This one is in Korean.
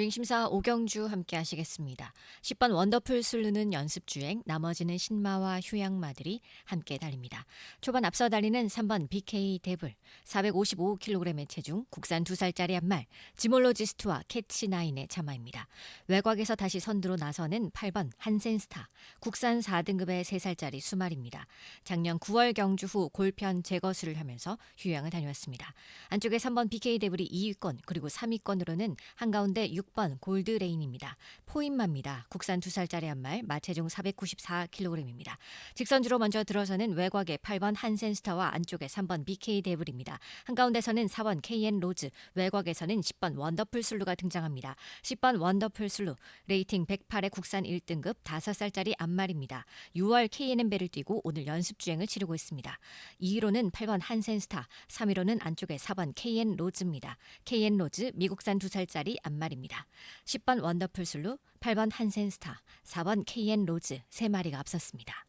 주행심사 오경주 함께 하시겠습니다. 10번 원더풀 슬루는 연습주행, 나머지는 신마와 휴양마들이 함께 달립니다. 초반 앞서 달리는 3번 BK 데블, 455kg의 체중, 국산 2살짜리 한 말, 지몰로지스트와 캐치나인의 참마입니다. 외곽에서 다시 선두로 나서는 8번 한센스타, 국산 4등급의 3살짜리 수말입니다. 작년 9월 경주 후 골편 제거수를 하면서 휴양을 다녀왔습니다. 안쪽에 3번 BK 데블이 2위권, 그리고 3위권으로는 한가운데 6번 골드레인입니다. 포인마입니다. 국산 2살짜리 한 말, 마체중 494kg입니다. 직선주로 먼저 들어서는 외곽에 8번 한센스타와 안쪽에 3번 BK 데블입니다. 한가운데서는 4번 KN 로즈, 외곽에서는 10번 원더풀 슬루가 등장합니다. 10번 원더풀 슬루, 레이팅 108의 국산 1등급 5살짜리 암말입니다. 6월 KNM배를 뛰고 오늘 연습 주행을 치르고 있습니다. 2위로는 8번 한센스타, 3위로는 안쪽에 4번 KN 로즈입니다. KN 로즈 미국산 2살짜리 암말입 니다. 10번 원더풀 슬루, 8번 한센스타, 4번 KN 로즈 3마리가 앞섰습니다.